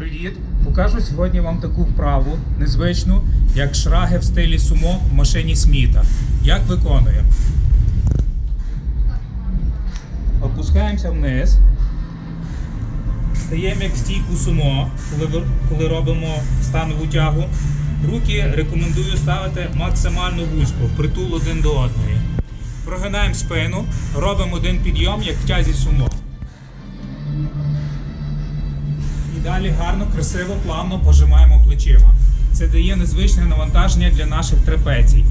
Привіт! Покажу сьогодні вам таку вправу незвичну, як шраги в стилі сумо в машині Сміта. Як виконуємо? Опускаємося вниз. Стаємо як стійку сумо, коли, коли робимо станову тягу. Руки рекомендую ставити максимально вузько, впритул один до одної. Прогинаємо спину, робимо один підйом, як в тязі сумо. Далі гарно, красиво, плавно пожимаємо плечима. Це дає незвичне навантаження для наших трапецій.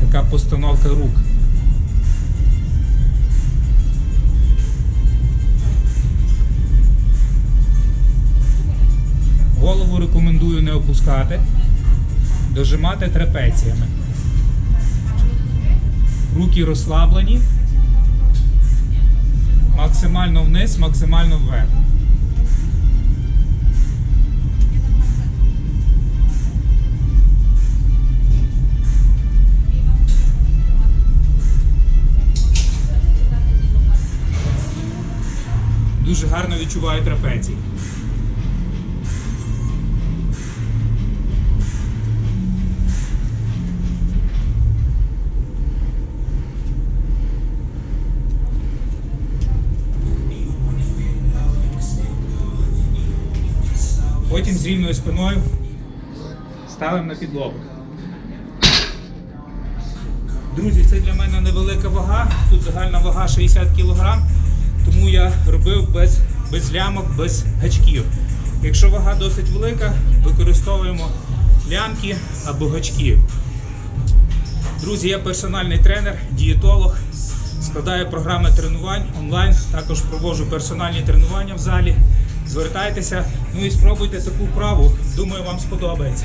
Така постановка рук. Голову рекомендую не опускати, дожимати трапеціями. Руки розслаблені, максимально вниз, максимально вверх. Дуже гарно відчуваю трапеції. Потім з рівною спиною ставимо на підлогу. Друзі, це для мене невелика вага. Тут загальна вага 60 кг, тому я робив без, без лямок, без гачків. Якщо вага досить велика, використовуємо лямки або гачки. Друзі, я персональний тренер, дієтолог, складаю програми тренувань онлайн, також проводжу персональні тренування в залі. Звертайтеся, ну і спробуйте таку вправу. Думаю, вам сподобається.